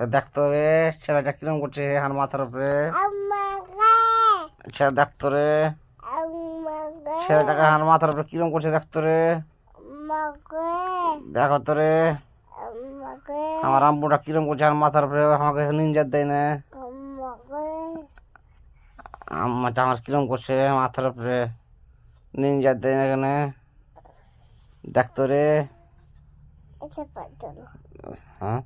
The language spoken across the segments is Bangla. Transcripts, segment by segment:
দেখতো রে ছেলেটা কিরম করছে হার মাথার উপরে। ছেলে দেখতো রে। ছেলেটাকে হার মাথার উপরে কিরম করছে দেখতো রে। দেখো তো রে। আমার আম্মুটা কিরম করছে হার মাথার উপরে আমাকে নিঞ্জার দেয় না। আম্মাটা আমার কিরম করছে মাথার উপরে নিঞ্জার দেয় না এখানে দেখতো রে। হ্যাঁ?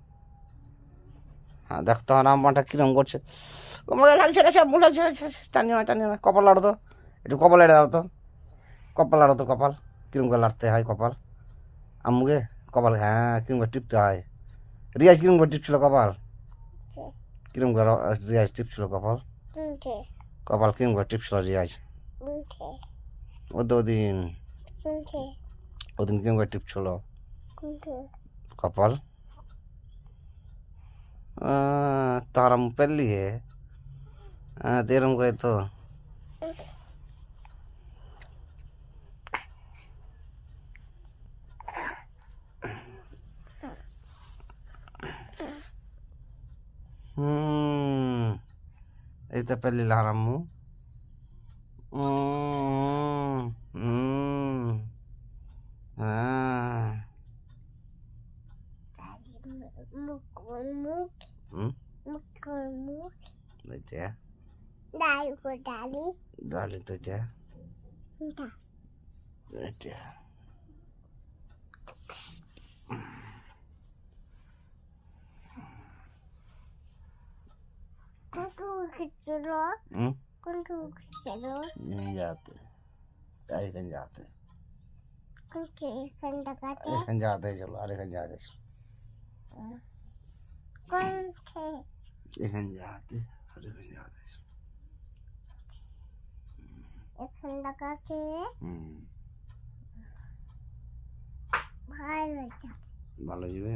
হ্যাঁ দেখতো আমার আম্মাটা কিরম করছে। আমাকে লাগছে লাগছে আম্মু লাগছে। টানিও না টানিও না কপাল লাড়ো তো একটু কপাল লাড়ে দাও তো। কপাল লাড়ো তো কপাল কিরম করে লাড়তে হয় কপাল। আম্মুকে কপাল হ্যাঁ কিরম করে টিপতে হয়। রিয়াজ কিরম করে টিপছিল কপাল? কিরম করে রিয়াজ টিপছিল কপাল? কপাল কিরম করে টিপছিল রিয়াজ? ও তো ওদিন। ওদিন কিরম করে টিপছিল? কপাল? ತಾರಂ ಪೆಲ್ಲಿಗೆ ತೀರಂ ಕುರಿತು అయితే పెళ్ళి లారమ్ము ఆ Hmm? Mkemu. Doja. Ya. Dari kudali. Dari doja. Entah. Doja. Kuntu kecil lo. Hmm? Kuntu kecil lo. Ini iya, jatuh. Ayo ya, kan jatuh. Kuntu ikan dekat ya. kan jatuh चलो अरे kan jatuh. Hmm. এখানে কাটে এখানে যাতে চলো আর এখানে হুম ভালো যাবে ভালো যাবে।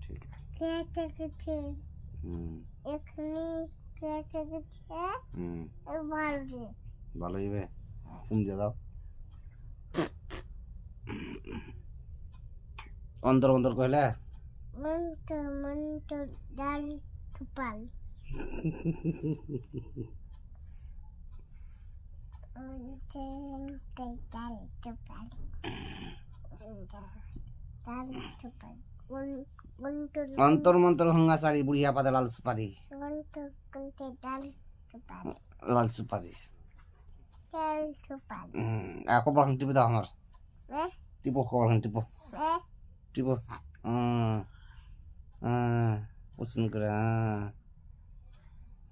ঠিক কেটে হুম এখানে কেটে হুম ভালো যাবে ভালো যাবে ফুম দিয়ে দাও অন্তর অন্তর কইলে মন্ট মন্ট ডাল টুপাল মন্ট মন্ট ডাল টুপাল ডাল টুপাল মন্ট অন্তর মন্তর হঙ্গা শাড়ি বুড়িয়া পাতা লাল সুপারি মন্ট মন্ট ডাল টুপাল লাল সুপারি ডাল টুপাল হুম আর কপাল খান টিপে দাও আমার এ টিপো কপাল খান টিপো 아, 옷은 그래. 아,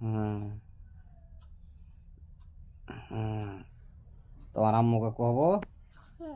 아, 아. 또 아람 먹었고 하고. 네.